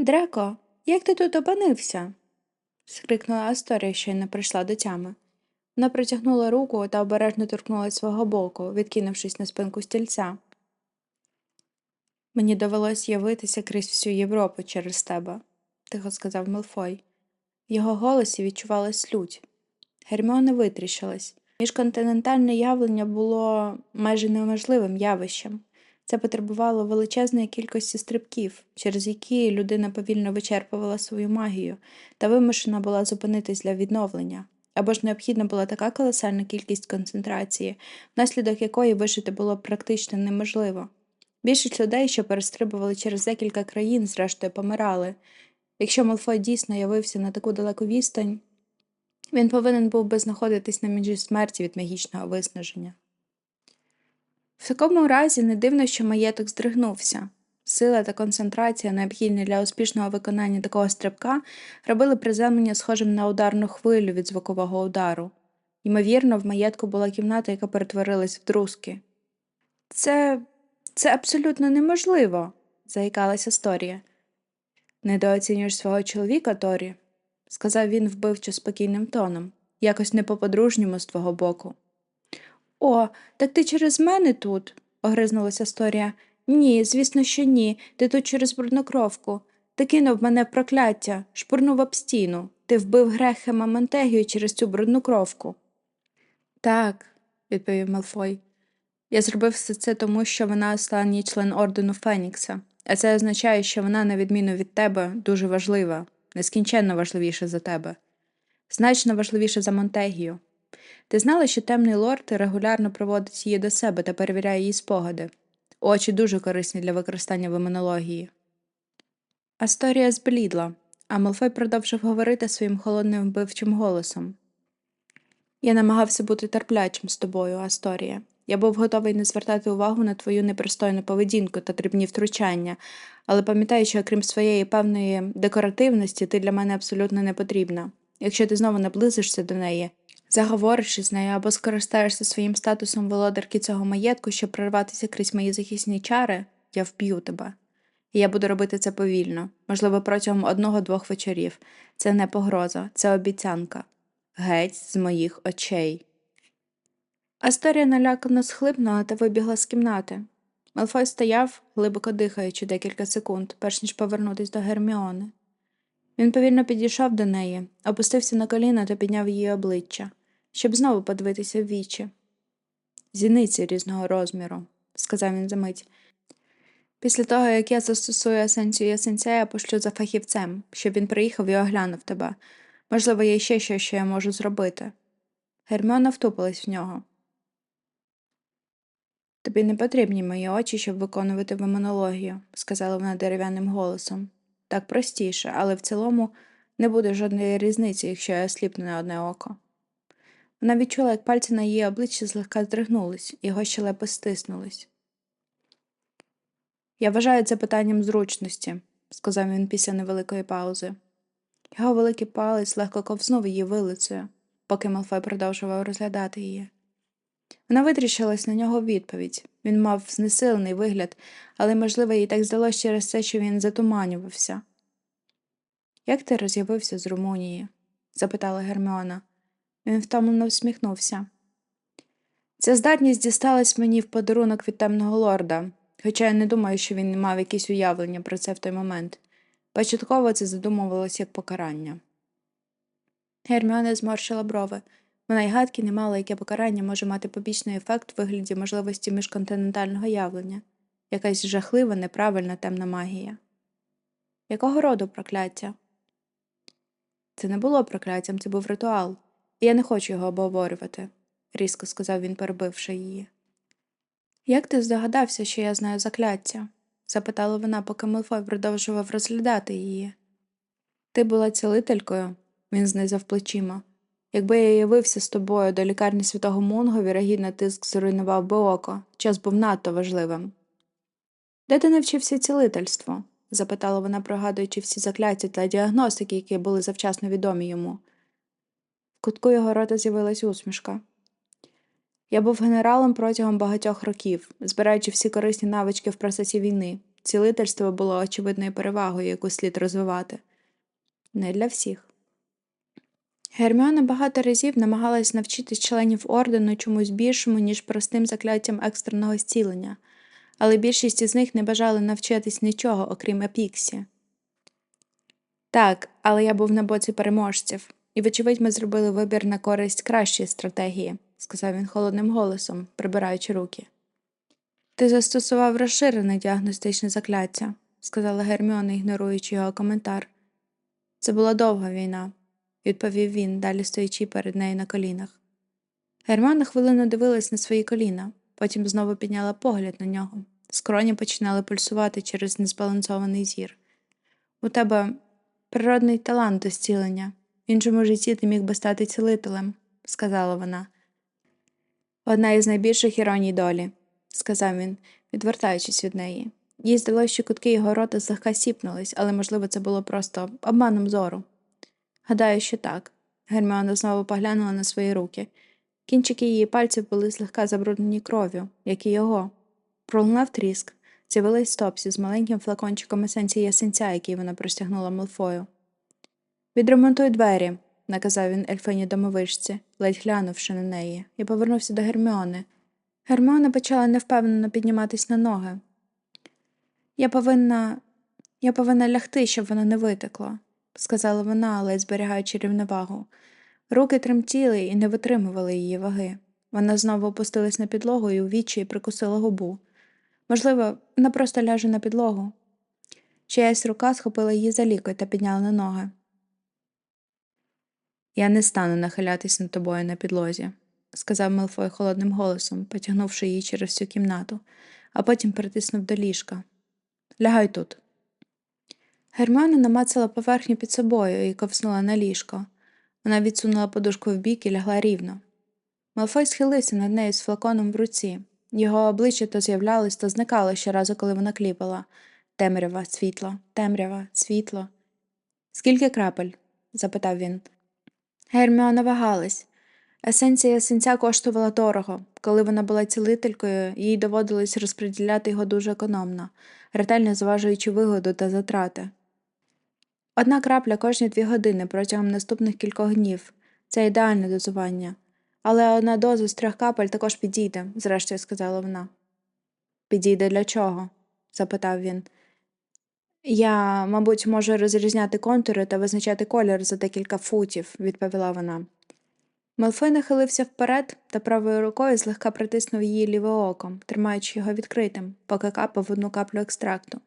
Дреко, як ти тут опинився? скрикнула Асторія, щойно прийшла до тями. Вона протягнула руку та обережно торкнула свого боку, відкинувшись на спинку стільця. Мені довелось явитися крізь всю Європу через тебе, тихо сказав Мелфой. В його голосі відчувалась лють. Герміона витріщилась. Міжконтинентальне явлення було майже неможливим явищем. Це потребувало величезної кількості стрибків, через які людина повільно вичерпувала свою магію та вимушена була зупинитись для відновлення. Або ж необхідна була така колосальна кількість концентрації, внаслідок якої вижити було практично неможливо. Більшість людей, що перестрибували через декілька країн, зрештою помирали. Якщо Малфой дійсно явився на таку далеку відстань, він повинен був би знаходитись на межі смерті від магічного виснаження. В такому разі не дивно, що маєток здригнувся. Сила та концентрація, необхідні для успішного виконання такого стрибка, робили приземлення схожим на ударну хвилю від звукового удару. Ймовірно, в маєтку була кімната, яка перетворилась в друзки. Це це абсолютно неможливо, заїкалась Асторія. Недооцінюєш свого чоловіка, Торі, сказав він вбивчо спокійним тоном, якось не по-подружньому з твого боку. О, так ти через мене тут? огризнулася Сторія. Ні, звісно, що ні. Ти тут через бруднокровку. Ти кинув мене прокляття, шпурнув об стіну. Ти вбив Грехема Монтегію через цю брудну кровку. Так, відповів Малфой. Я зробив все це тому, що вона останній член ордену Фенікса, а це означає, що вона, на відміну від тебе, дуже важлива, нескінченно важливіша за тебе, значно важливіша за Монтегію. Ти знала, що темний лорд регулярно проводить її до себе та перевіряє її спогади. Очі дуже корисні для використання в імунології. Асторія зблідла, а Малфой продовжив говорити своїм холодним вбивчим голосом. Я намагався бути терплячим з тобою, Асторія. Я був готовий не звертати увагу на твою непристойну поведінку та дрібні втручання, але пам'ятаю, що окрім своєї певної декоративності, ти для мене абсолютно не потрібна. Якщо ти знову наблизишся до неї, заговориш із нею або скористаєшся своїм статусом володарки цього маєтку, щоб прорватися крізь мої захисні чари, я вб'ю тебе. І я буду робити це повільно, можливо, протягом одного-двох вечорів. Це не погроза, це обіцянка. Геть з моїх очей. Асторія налякано схлипнула та вибігла з кімнати. Малфой стояв, глибоко дихаючи декілька секунд, перш ніж повернутися до Герміони. Він повільно підійшов до неї, опустився на коліна та підняв її обличчя, щоб знову подивитися в вічі. Зіниці різного розміру, сказав він за мить. Після того, як я застосую есенцію есенція, я пошлю за фахівцем, щоб він приїхав і оглянув тебе. Можливо, є ще щось, що я можу зробити. Герміона втупилась в нього. Тобі не потрібні мої очі, щоб виконувати вимонологію, сказала вона дерев'яним голосом. Так простіше, але в цілому не буде жодної різниці, якщо я сліпну на одне око. Вона відчула, як пальці на її обличчі злегка здригнулись, його щелепи стиснулись. Я вважаю це питанням зручності, сказав він після невеликої паузи. Його великий палець легко ковзнув її вилицею, поки Малфой продовжував розглядати її. Вона витріщилась на нього відповідь. Він мав знесилений вигляд, але, можливо, їй так здалося через те, що він затуманювався. Як ти роз'явився з Румунії? запитала Герміона. Він втомлено всміхнувся. Ця здатність дісталась мені в подарунок від темного лорда, хоча я не думаю, що він мав якісь уявлення про це в той момент. Початково це задумувалось як покарання. Герміона зморщила брови. Вона й гадки не мала, яке покарання може мати побічний ефект у вигляді можливості міжконтинентального явлення, якась жахлива, неправильна темна магія. Якого роду прокляття? Це не було прокляттям, це був ритуал, і я не хочу його обговорювати, різко сказав він, перебивши її. Як ти здогадався, що я знаю закляття? запитала вона, поки Милфой продовжував розглядати її. Ти була цілителькою, він знизав плечима. Якби я явився з тобою до лікарні святого Мунго, вірогідно тиск зруйнував би око, час був надто важливим. Де ти навчився цілительству? запитала вона, пригадуючи всі закляття та діагностики, які були завчасно відомі йому. В кутку його рота з'явилась усмішка. Я був генералом протягом багатьох років, збираючи всі корисні навички в процесі війни. Цілительство було очевидною перевагою, яку слід розвивати. Не для всіх. Герміона багато разів намагалась навчити членів ордену чомусь більшому, ніж простим закляттям екстреного зцілення, але більшість із них не бажали навчитись нічого, окрім епіксі. Так, але я був на боці переможців, і, вочевидь, ми зробили вибір на користь кращої стратегії, сказав він холодним голосом, прибираючи руки. Ти застосував розширене діагностичне закляття, сказала Герміона, ігноруючи його коментар. Це була довга війна, відповів він, далі стоячи перед нею на колінах. Герміона хвилину дивилась на свої коліна, потім знову підняла погляд на нього. Скроні починали пульсувати через незбалансований зір. У тебе природний талант до зцілення. В іншому житті ти міг би стати цілителем, сказала вона. Одна із найбільших іроній долі, сказав він, відвертаючись від неї. Їй здалося, що кутки його рота злегка сіпнулись, але, можливо, це було просто обманом зору. Гадаю, що так. Герміона знову поглянула на свої руки. Кінчики її пальців були злегка забруднені кров'ю, як і його. Пролунав тріск. З'явилась Топсі з маленьким флакончиком есенції ясенця, який вона простягнула Малфою. Відремонтуй двері, наказав він ельфині домовичці, ледь глянувши на неї, і повернувся до Герміони. Герміона почала невпевнено підніматись на ноги. Я повинна. Я повинна лягти, щоб воно не витекло, сказала вона, ледь зберігаючи рівновагу. Руки тремтіли і не витримували її ваги. Вона знову опустилась на підлогу і у відчаї прикусила губу. Можливо, вона просто ляже на підлогу. Чиясь рука схопила її за лікоть та підняла на ноги. Я не стану нахилятись над тобою на підлозі, сказав Мелфой холодним голосом, потягнувши її через всю кімнату, а потім притиснув до ліжка. Лягай тут. Герміона намацала поверхню під собою і ковснула на ліжко. Вона відсунула подушку вбік і лягла рівно. Малфой схилився над нею з флаконом в руці. Його обличчя то з'являлось, то зникало щоразу, коли вона кліпала. Темрява, світло, темрява, світло. Скільки крапель? запитав він. Герміона вагалась. Есенція синця коштувала дорого. Коли вона була цілителькою, їй доводилось розподіляти його дуже економно, ретельно зважуючи вигоду та затрати. Одна крапля кожні дві години протягом наступних кількох днів це ідеальне дозування. Але одна доза з трьох капель також підійде, зрештою сказала вона. Підійде для чого? запитав він. Я, мабуть, можу розрізняти контури та визначати колір за декілька футів, відповіла вона. Малфой нахилився вперед та правою рукою злегка притиснув її ліве око, тримаючи його відкритим, поки капав одну каплю екстракту.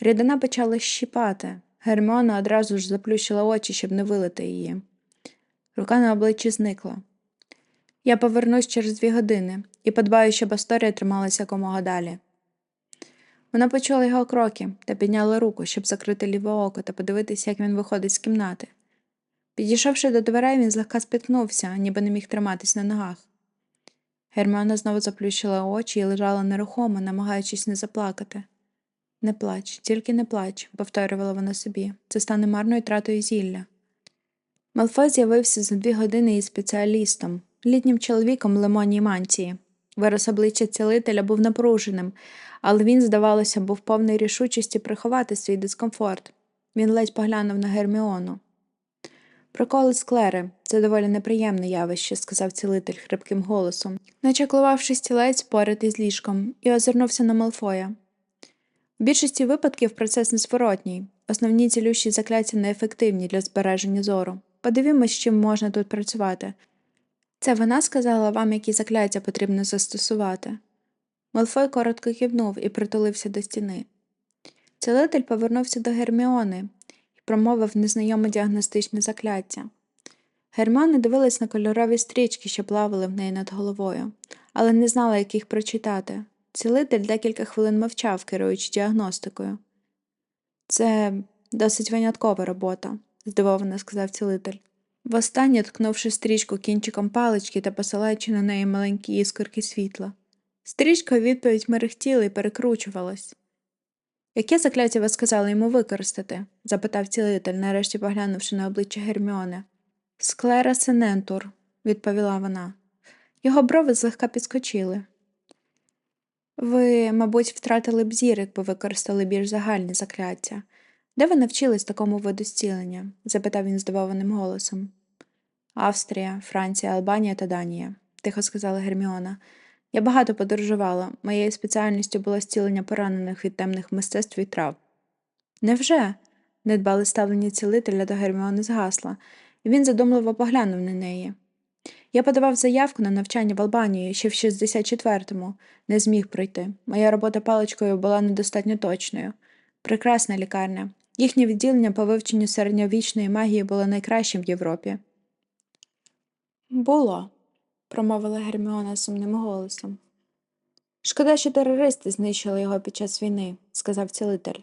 Рідина почала щіпати. Герміона одразу ж заплющила очі, щоб не вилити її. Рука на обличчі зникла. Я повернусь через дві години і подбаю, щоб Асторія трималася якомога далі. Вона почула його кроки та підняла руку, щоб закрити ліве око та подивитися, як він виходить з кімнати. Підійшовши до дверей, він злегка спіткнувся, ніби не міг триматись на ногах. Герміона знову заплющила очі і лежала нерухомо, намагаючись не заплакати. Не плач, тільки не плач, повторювала вона собі. Це стане марною тратою зілля. Малфой з'явився за дві години із спеціалістом, літнім чоловіком лимонній мантії. Вираз обличчя цілителя був напруженим, але він, здавалося, був повний рішучості приховати свій дискомфорт. Він ледь поглянув на Герміону. Проколи склери це доволі неприємне явище, сказав цілитель хрипким голосом, начаклувавши стілець поряд із ліжком, і озирнувся на Малфоя. В більшості випадків процес незворотній. Основні цілющі закляття неефективні для збереження зору. Подивімось, з чим можна тут працювати. Це вона сказала вам, які закляття потрібно застосувати. Малфой коротко кивнув і притулився до стіни. Цілитель повернувся до Герміони і промовив незнайоме діагностичне закляття. Герміона дивилась на кольорові стрічки, що плавали в неї над головою, але не знала, як їх прочитати. Цілитель декілька хвилин мовчав, керуючи діагностикою. Це досить виняткова робота, здивовано сказав цілитель. Востаннє ткнувши стрічку кінчиком палички та посилаючи на неї маленькі іскорки світла. Стрічка у відповідь мерехтіла і перекручувалась. Яке закляття ви сказали йому використати? запитав цілитель, нарешті поглянувши на обличчя Герміони. Склера сенентур, відповіла вона. Його брови злегка підскочили. Ви, мабуть, втратили б зір, якби використали більш загальне закляття. Де ви навчились такому виду зцілення? запитав він здивованим голосом. Австрія, Франція, Албанія та Данія, тихо сказала Герміона. Я багато подорожувала. Моєю спеціальністю було зцілення поранених від темних мистецтв і трав. Невже? Недбале ставлення цілителя до Герміони згасла, і він задумливо поглянув на неї. Я подавав заявку на навчання в Албанії ще в 64-му, не зміг пройти. Моя робота паличкою була недостатньо точною. Прекрасна лікарня. Їхнє відділення по вивченню середньовічної магії було найкращим в Європі. Було, промовила Герміона сумним голосом. Шкода, що терористи знищили його під час війни, сказав цілитель.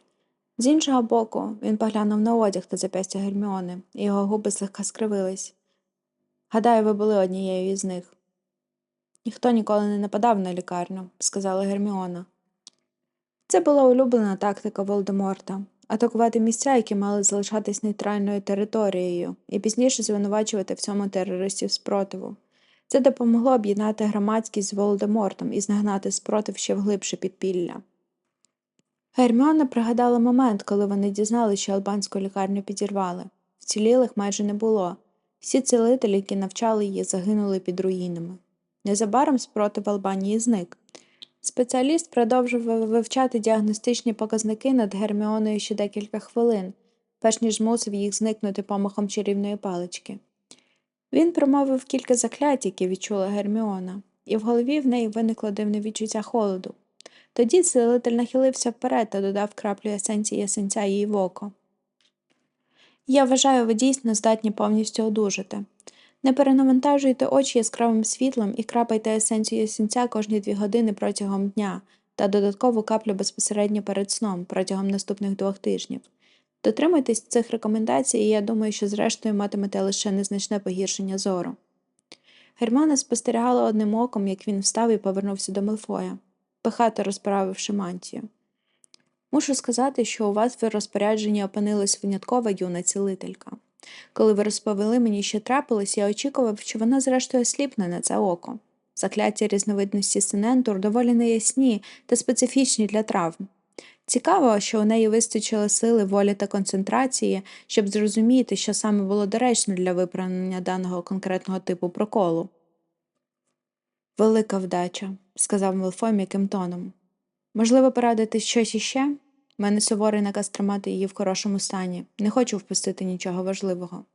З іншого боку, він поглянув на одяг та зап'ястя Герміони, і його губи злегка скривились. Гадаю, ви були однією із них. Ніхто ніколи не нападав на лікарню, сказала Герміона. Це була улюблена тактика Волдеморта атакувати місця, які мали залишатись нейтральною територією, і пізніше звинувачувати в цьому терористів спротиву. Це допомогло об'єднати громадськість з Волдемортом і знагнати спротив ще вглибше підпілля. Герміона пригадала момент, коли вони дізналися, що албанську лікарню підірвали. Вцілілих майже не було. Всі цілителі, які навчали її, загинули під руїнами. Незабаром спротив Албанії зник. Спеціаліст продовжував вивчати діагностичні показники над Герміоною ще декілька хвилин, перш ніж змусив їх зникнути помахом чарівної палички. Він промовив кілька заклять, які відчула Герміона, і в голові в неї виникло дивне відчуття холоду. Тоді цілитель нахилився вперед та додав краплю есенції ясенця їй в око. Я вважаю, ви дійсно здатні повністю одужати. Не перенавантажуйте очі яскравим світлом і крапайте есенцію ясенця кожні дві години протягом дня та додаткову каплю безпосередньо перед сном протягом наступних двох тижнів. Дотримуйтесь цих рекомендацій, і я думаю, що зрештою матимете лише незначне погіршення зору. Германа спостерігала одним оком, як він встав і повернувся до Мелфоя, пихато розправивши мантію. Мушу сказати, що у вас в розпорядженні опинилась виняткова юна цілителька. Коли ви розповіли мені, що трапилось, я очікував, що вона зрештою сліпне на це око. Закляття різновидності синентур доволі неясні та специфічні для травм. Цікаво, що у неї вистачило сили, волі та концентрації, щоб зрозуміти, що саме було доречно для виправлення даного конкретного типу проколу. Велика вдача, сказав Мелфой м'яким тоном. Можливо, порадити щось іще? У мене суворий наказ тримати її в хорошому стані. Не хочу впустити нічого важливого.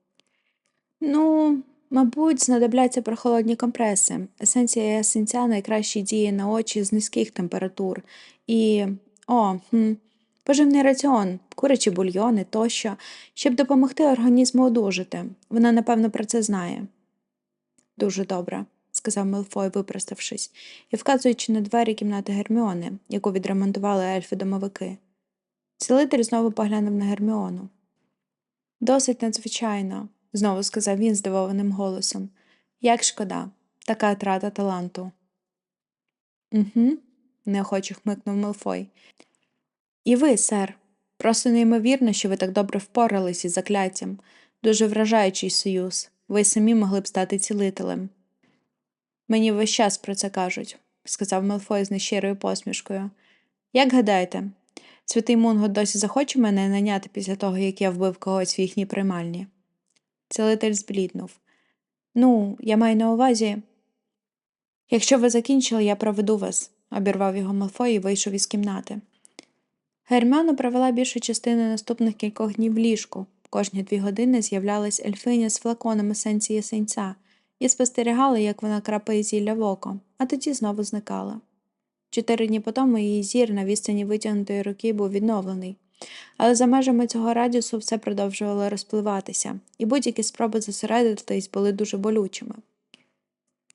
Ну, мабуть, знадобляться прохолодні компреси. Есенція есенця найкраще діє на очі з низьких температур. І. О, хм, поживний раціон, курячі бульйони тощо, щоб допомогти організму одужати. Вона, напевно, про це знає. Дуже добре, сказав Мелфой, випроставшись, і вказуючи на двері кімнати Герміони, яку відремонтували ельфи-домовики. Цілитель знову поглянув на Герміону. Досить надзвичайно, знову сказав він здивованим голосом. Як шкода, така трата таланту. Угу, неохоче хмикнув Мелфой. І ви, сер, просто неймовірно, що ви так добре впорались із закляттям. Дуже вражаючий союз. Ви самі могли б стати цілителем. Мені весь час про це кажуть, сказав Мелфой з нещирою посмішкою. Як гадаєте, святий Мунго досі захоче мене наняти після того, як я вбив когось в їхній приймальні? Цілитель збліднув. Ну, я маю на увазі. Якщо ви закінчили, я проведу вас, обірвав його Малфой і вийшов із кімнати. Герміона провела більшу частину наступних кількох днів в ліжку. Кожні дві години з'являлась ельфиня з флаконом есенції синця і спостерігала, як вона крапає зілля в око, а тоді знову зникала. Чотири дні потому її зір на відстані витягнутої руки був відновлений, але за межами цього радіусу все продовжувало розпливатися, і будь-які спроби зосередитись були дуже болючими.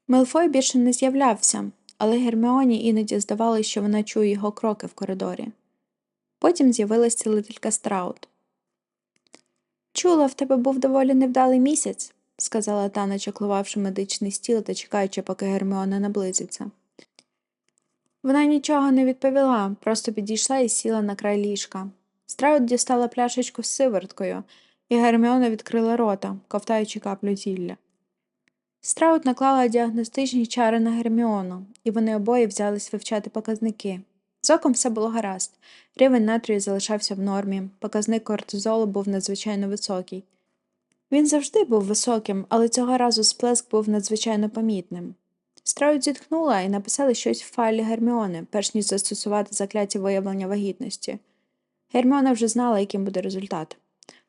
Мелфой більше не з'являвся, але Герміоні іноді здавалося, що вона чує його кроки в коридорі. Потім з'явилась цілителька Страут. Чула, в тебе був доволі невдалий місяць, сказала та, начаклувавши медичний стіл та чекаючи, поки Герміона наблизиться. Вона нічого не відповіла, просто підійшла і сіла на край ліжка. Страут дістала пляшечку з сиверткою, і Герміона відкрила рота, ковтаючи каплю зілля. Страут наклала діагностичні чари на Герміону, і вони обоє взялись вивчати показники. З оком все було гаразд. Рівень натрію залишався в нормі, показник кортизолу був надзвичайно високий. Він завжди був високим, але цього разу сплеск був надзвичайно помітним. Страут зітхнула і написала щось в файлі Герміони, перш ніж застосувати закляття виявлення вагітності. Герміона вже знала, яким буде результат.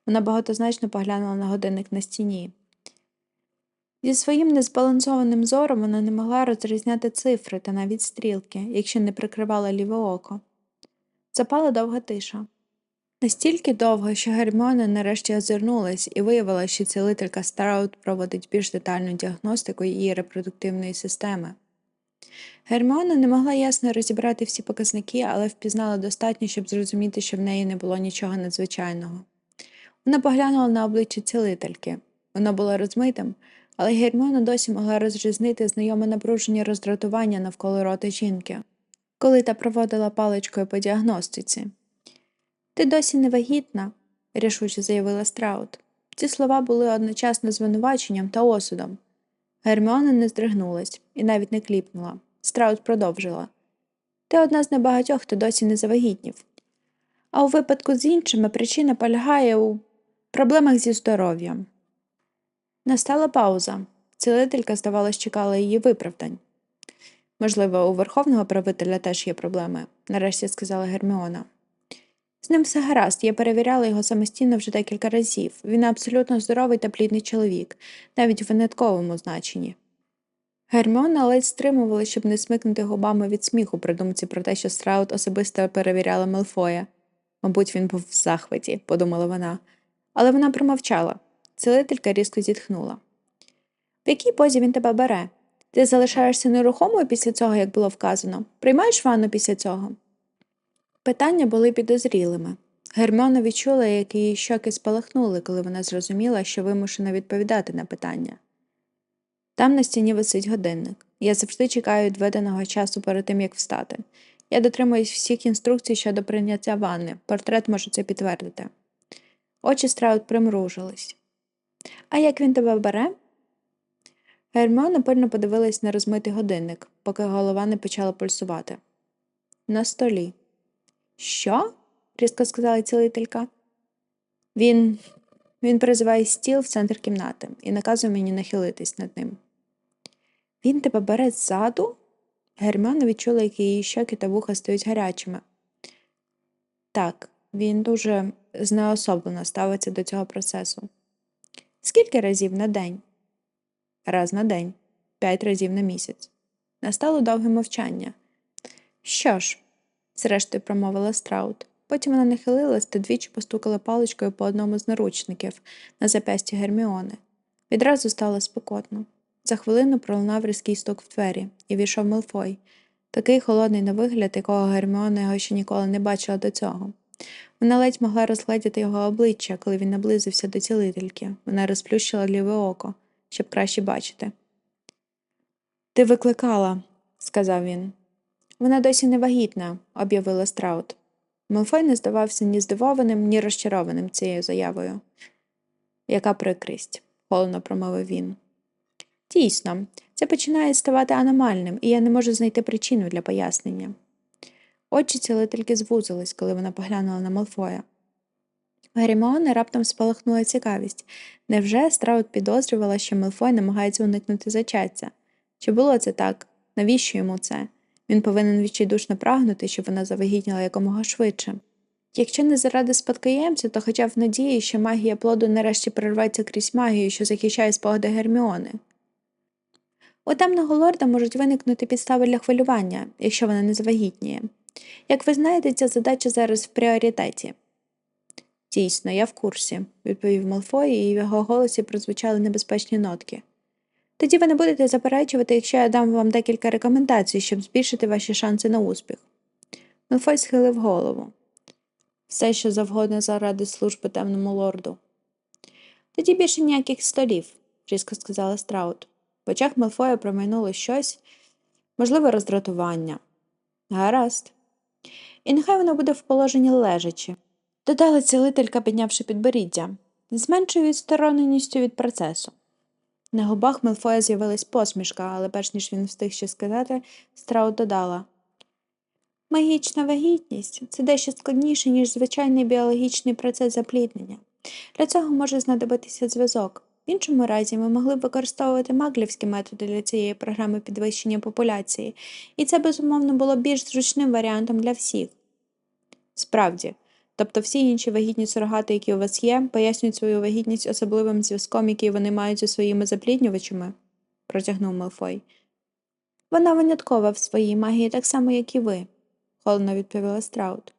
Вона багатозначно поглянула на годинник на стіні. Зі своїм незбалансованим зором вона не могла розрізняти цифри та навіть стрілки, якщо не прикривала ліве око. Запала довга тиша. Настільки довго, що Герміона нарешті озирнулась і виявила, що цілителька Страут проводить більш детальну діагностику її репродуктивної системи. Герміона не могла ясно розібрати всі показники, але впізнала достатньо, щоб зрозуміти, що в неї не було нічого надзвичайного. Вона поглянула на обличчя цілительки. Воно було розмитим, але Герміона досі могла розрізнити знайоме напруження роздратування навколо рота жінки, коли та проводила паличкою по діагностиці. Ти досі не вагітна, рішуче заявила Страут. Ці слова були одночасно звинуваченням та осудом. Герміона не здригнулась і навіть не кліпнула. Страут продовжила. Ти одна з небагатьох, хто досі не завагітнів. А у випадку з іншими причина полягає у проблемах зі здоров'ям. Настала пауза. Цілителька, здавалось, чекала її виправдань. Можливо, у верховного правителя теж є проблеми, нарешті сказала Герміона. З ним все гаразд, я перевіряла його самостійно вже декілька разів. Він абсолютно здоровий та плідний чоловік, навіть в винятковому значенні. Герміона ледь стримувала, щоб не смикнути губами від сміху при думці про те, що Страут особисто перевіряла Мелфоя. Мабуть, він був в захваті, подумала вона, але вона промовчала. Цілителька різко зітхнула. В якій позі він тебе бере? Ти залишаєшся нерухомою після цього, як було вказано? Приймаєш ванну після цього? Питання були підозрілими. Герміона відчула, як її щоки спалахнули, коли вона зрозуміла, що вимушена відповідати на питання. Там на стіні висить годинник. Я завжди чекаю відведеного часу перед тим, як встати. Я дотримуюсь всіх інструкцій щодо прийняття ванни. Портрет може це підтвердити. Очі Страут примружились. А як він тебе бере? Герміона пильно подивилась на розмитий годинник, поки голова не почала пульсувати. На столі. Що? різко сказала цілителька. Він він призиває стіл в центр кімнати і наказує мені нахилитись над ним. Він тебе бере ззаду? Герміона відчула, як її щоки та вуха стають гарячими. Так, він дуже знеособлено ставиться до цього процесу. Скільки разів на день? Раз на день, п'ять разів на місяць. Настало довге мовчання. Що ж, зрештою промовила Страут. Потім вона нахилилась та двічі постукала паличкою по одному з наручників на запясті Герміони. Відразу стало спекотно. За хвилину пролунав різкий стук в двері, і війшов Мелфой, такий холодний на вигляд, якого Герміона його ще ніколи не бачила до цього. Вона ледь могла розгледіти його обличчя, коли він наблизився до цілительки. Вона розплющила ліве око, щоб краще бачити. Ти викликала, сказав він. Вона досі не вагітна, об'явила Страут. Мелфой не здавався ні здивованим, ні розчарованим цією заявою. Яка прикрість, холодно промовив він. Дійсно, це починає ставати аномальним, і я не можу знайти причину для пояснення. Очі цілительки звузились, коли вона поглянула на Малфоя. В раптом спалахнула цікавість. Невже Страут підозрювала, що Мелфой намагається уникнути зачаття? Чи було це так? Навіщо йому це? Він повинен відчайдушно прагнути, щоб вона завагітніла якомога швидше. Якщо не заради спадкоємця, то хоча б в надії, що магія плоду нарешті прорветься крізь магію, що захищає спогади Герміони. У темного лорда можуть виникнути підстави для хвилювання, якщо вона не завагітніє. Як ви знаєте, ця задача зараз в пріоритеті. Дійсно, я в курсі, відповів Малфой, і в його голосі прозвучали небезпечні нотки. Тоді ви не будете заперечувати, якщо я дам вам декілька рекомендацій, щоб збільшити ваші шанси на успіх. Малфой схилив голову. Все, що завгодно заради служби темному лорду. Тоді більше ніяких столів, різко сказала Страут. В очах Малфоя промайнуло щось, можливе роздратування. Гаразд. І нехай воно буде в положенні лежачи, додала цілителька, піднявши підборіддя, з меншою відстороненістю від процесу. На губах Мелфоя з'явилась посмішка, але перш ніж він встиг щось сказати, Страут додала. Магічна вагітність це дещо складніше, ніж звичайний біологічний процес запліднення. Для цього може знадобитися зв'язок. В іншому разі ми могли б використовувати маглівські методи для цієї програми підвищення популяції, і це, безумовно, було більш зручним варіантом для всіх. Справді, тобто всі інші вагітні сурогати, які у вас є, пояснюють свою вагітність особливим зв'язком, який вони мають зі своїми запліднювачами, протягнув Мелфой. Вона виняткова в своїй магії так само, як і ви, холодно відповіла Страут.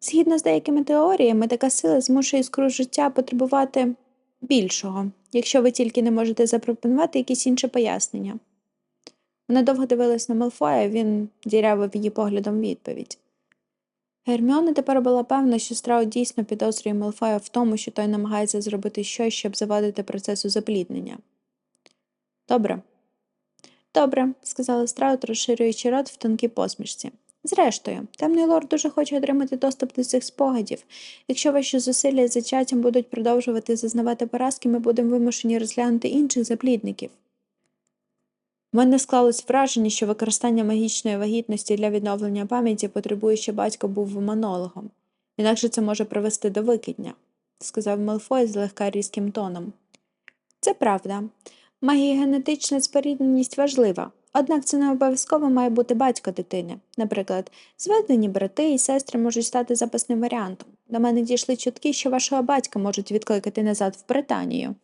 Згідно з деякими теоріями, така сила змушує іскру життя потребувати більшого, якщо ви тільки не можете запропонувати якесь інше пояснення. Вона довго дивилась на Мелфоя, він дірявив її поглядом відповідь. Герміона тепер була певна, що Страут дійсно підозрює Мелфоя в тому, що той намагається зробити щось, щоб завадити процесу запліднення. Добре. Добре, сказала Страут, розширюючи рот в тонкій посмішці. Зрештою, темний лорд дуже хоче отримати доступ до цих спогадів. Якщо ваші зусилля з зачаттям будуть продовжувати зазнавати поразки, ми будемо вимушені розглянути інших заплідників. У мене склалось враження, що використання магічної вагітності для відновлення пам'яті потребує, щоб батько був монологом. Інакше це може привести до викидня, сказав Мелфой злегка різким тоном. Це правда. Магія-генетична спорідненість важлива, однак це не обов'язково має бути батько дитини. Наприклад, зведені брати і сестри можуть стати запасним варіантом. До мене дійшли чутки, що вашого батька можуть відкликати назад в Британію.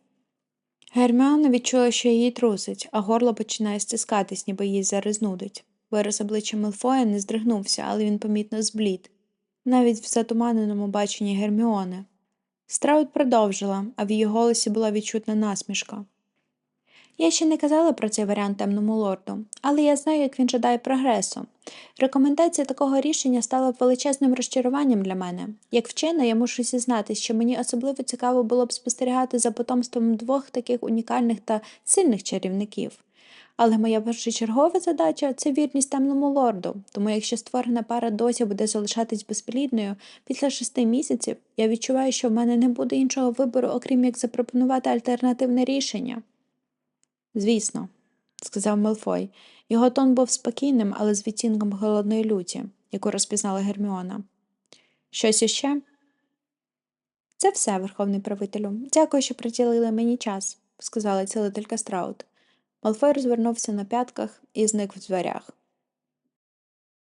Герміона відчула, що її трусить, а горло починає стискатись, ніби їй зараз нудить. Вираз обличчя Мелфоя не здригнувся, але він помітно зблід, навіть в затуманеному баченні Герміони. Страут продовжила, а в її голосі була відчутна насмішка. Я ще не казала про цей варіант темному лорду, але я знаю, як він жадає прогресу. Рекомендація такого рішення стала б величезним розчаруванням для мене. Як вчена, я мушу зізнатись, що мені особливо цікаво було б спостерігати за потомством двох таких унікальних та сильних чарівників. Але моя першочергова задача це вірність темному лорду, тому якщо створена пара досі буде залишатись безплідною, після шести місяців я відчуваю, що в мене не буде іншого вибору, окрім як запропонувати альтернативне рішення. Звісно, сказав Мелфой. Його тон був спокійним, але з відтінком голодної люті, яку розпізнала Герміона. Щось іще? Це все, верховний правителю. Дякую, що приділили мені час, сказала цілителька Страут. Малфой розвернувся на п'ятках і зник в дверях.